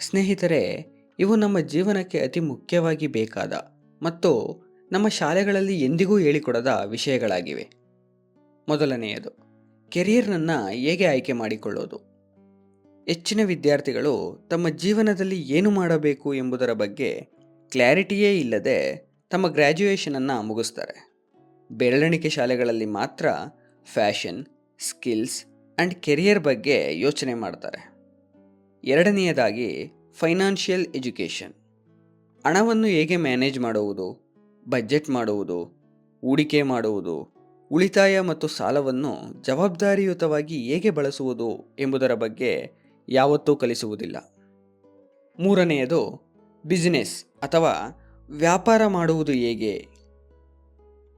ಸ್ನೇಹಿತರೆ, ಇವು ನಮ್ಮ ಜೀವನಕ್ಕೆ ಅತಿ ಮುಖ್ಯವಾಗಿ ಬೇಕಾದ ಮತ್ತು ನಮ್ಮ ಶಾಲೆಗಳಲ್ಲಿ ಎಂದಿಗೂ ಹೇಳಿಕೊಡದ ವಿಷಯಗಳಾಗಿವೆ. ಮೊದಲನೆಯದು, ಕೆರಿಯರ್ನನ್ನು ಹೇಗೆ ಆಯ್ಕೆ ಮಾಡಿಕೊಳ್ಳೋದು? ಹೆಚ್ಚಿನ ವಿದ್ಯಾರ್ಥಿಗಳು ತಮ್ಮ ಜೀವನದಲ್ಲಿ ಏನು ಮಾಡಬೇಕು ಎಂಬುದರ ಬಗ್ಗೆ ಕ್ಲಾರಿಟಿಯೇ ಇಲ್ಲದೆ ತಮ್ಮ ಗ್ರ್ಯಾಜುಯೇಷನನ್ನು ಮುಗಿಸ್ತಾರೆ. ಬೆರಳೆಣಿಕೆ ಶಾಲೆಗಳಲ್ಲಿ ಮಾತ್ರ ಫ್ಯಾಷನ್, ಸ್ಕಿಲ್ಸ್ ಆ್ಯಂಡ್ ಕೆರಿಯರ್ ಬಗ್ಗೆ ಯೋಚನೆ ಮಾಡ್ತಾರೆ. ಎರಡನೆಯದಾಗಿ ಫೈನಾನ್ಷಿಯಲ್ ಎಜುಕೇಷನ್. ಹಣವನ್ನು ಹೇಗೆ ಮ್ಯಾನೇಜ್ ಮಾಡುವುದು, ಬಜೆಟ್ ಮಾಡುವುದು, ಹೂಡಿಕೆ ಮಾಡುವುದು, ಉಳಿತಾಯ ಮತ್ತು ಸಾಲವನ್ನು ಜವಾಬ್ದಾರಿಯುತವಾಗಿ ಹೇಗೆ ಬಳಸುವುದು ಎಂಬುದರ ಬಗ್ಗೆ ಯಾವತ್ತೂ ಕಲಿಸುವುದಿಲ್ಲ. ಮೂರನೆಯದು ಬಿಸಿನೆಸ್ ಅಥವಾ ವ್ಯಾಪಾರ ಮಾಡುವುದು ಹೇಗೆ?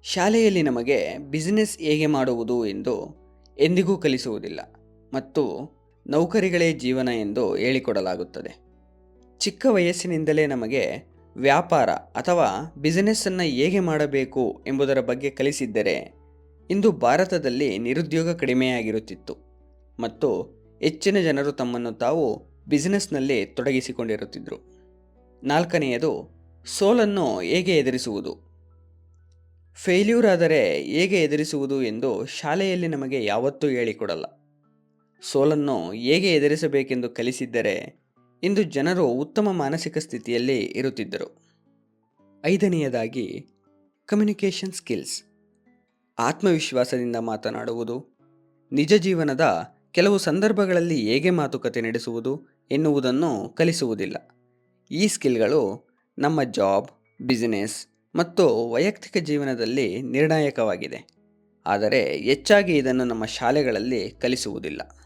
ಶಾಲೆಯಲ್ಲಿ ನಮಗೆ ಬಿಸಿನೆಸ್ ಹೇಗೆ ಮಾಡುವುದು ಎಂದು ಎಂದಿಗೂ ಕಲಿಸುವುದಿಲ್ಲ ಮತ್ತು ನೌಕರಿಗಳೇ ಜೀವನ ಎಂದು ಹೇಳಿಕೊಡಲಾಗುತ್ತದೆ. ಚಿಕ್ಕ ವಯಸ್ಸಿನಿಂದಲೇ ನಮಗೆ ವ್ಯಾಪಾರ ಅಥವಾ ಬಿಸಿನೆಸ್ಸನ್ನು ಹೇಗೆ ಮಾಡಬೇಕು ಎಂಬುದರ ಬಗ್ಗೆ ಕಲಿಸಿದ್ದರೆ ಇಂದು ಭಾರತದಲ್ಲಿ ನಿರುದ್ಯೋಗ ಕಡಿಮೆಯಾಗಿರುತ್ತಿತ್ತು ಮತ್ತು ಹೆಚ್ಚಿನ ಜನರು ತಮ್ಮನ್ನು ತಾವು ಬಿಸಿನೆಸ್ನಲ್ಲಿ ತೊಡಗಿಸಿಕೊಂಡಿರುತ್ತಿದ್ದರು ನಾಲ್ಕನೆಯದು, ಸೋಲನ್ನು ಹೇಗೆ ಎದುರಿಸುವುದು? ಫೇಲ್ಯೂರ್ ಆದರೆ ಹೇಗೆ ಎದುರಿಸುವುದು ಎಂದು ಶಾಲೆಯಲ್ಲಿ ನಮಗೆ ಯಾವತ್ತೂ ಹೇಳಿಕೊಡಲ್ಲ. ಸೋಲನ್ನು ಹೇಗೆ ಎದುರಿಸಬೇಕೆಂದು ಕಲಿಸಿದ್ದರೆ ಇಂದು ಜನರು ಉತ್ತಮ ಮಾನಸಿಕ ಸ್ಥಿತಿಯಲ್ಲಿ ಇರುತ್ತಿದ್ದರು. ಐದನೆಯದಾಗಿ ಕಮ್ಯುನಿಕೇಷನ್ ಸ್ಕಿಲ್ಸ್ ಆತ್ಮವಿಶ್ವಾಸದಿಂದ ಮಾತನಾಡುವುದು, ನಿಜ ಜೀವನದ ಕೆಲವು ಸಂದರ್ಭಗಳಲ್ಲಿ ಹೇಗೆ ಮಾತುಕತೆ ನಡೆಸುವುದು ಎನ್ನುವುದನ್ನು ಕಲಿಸುವುದಿಲ್ಲ. ಈ ಸ್ಕಿಲ್ಗಳು ನಮ್ಮ ಜಾಬ್ ಬಿಸಿನೆಸ್ ಮತ್ತು ವೈಯಕ್ತಿಕ ಜೀವನದಲ್ಲಿ ನಿರ್ಣಾಯಕವಾಗಿದೆ. ಆದರೆ ಹೆಚ್ಚಾಗಿ ಇದನ್ನು ನಮ್ಮ ಶಾಲೆಗಳಲ್ಲಿ ಕಲಿಸುವುದಿಲ್ಲ.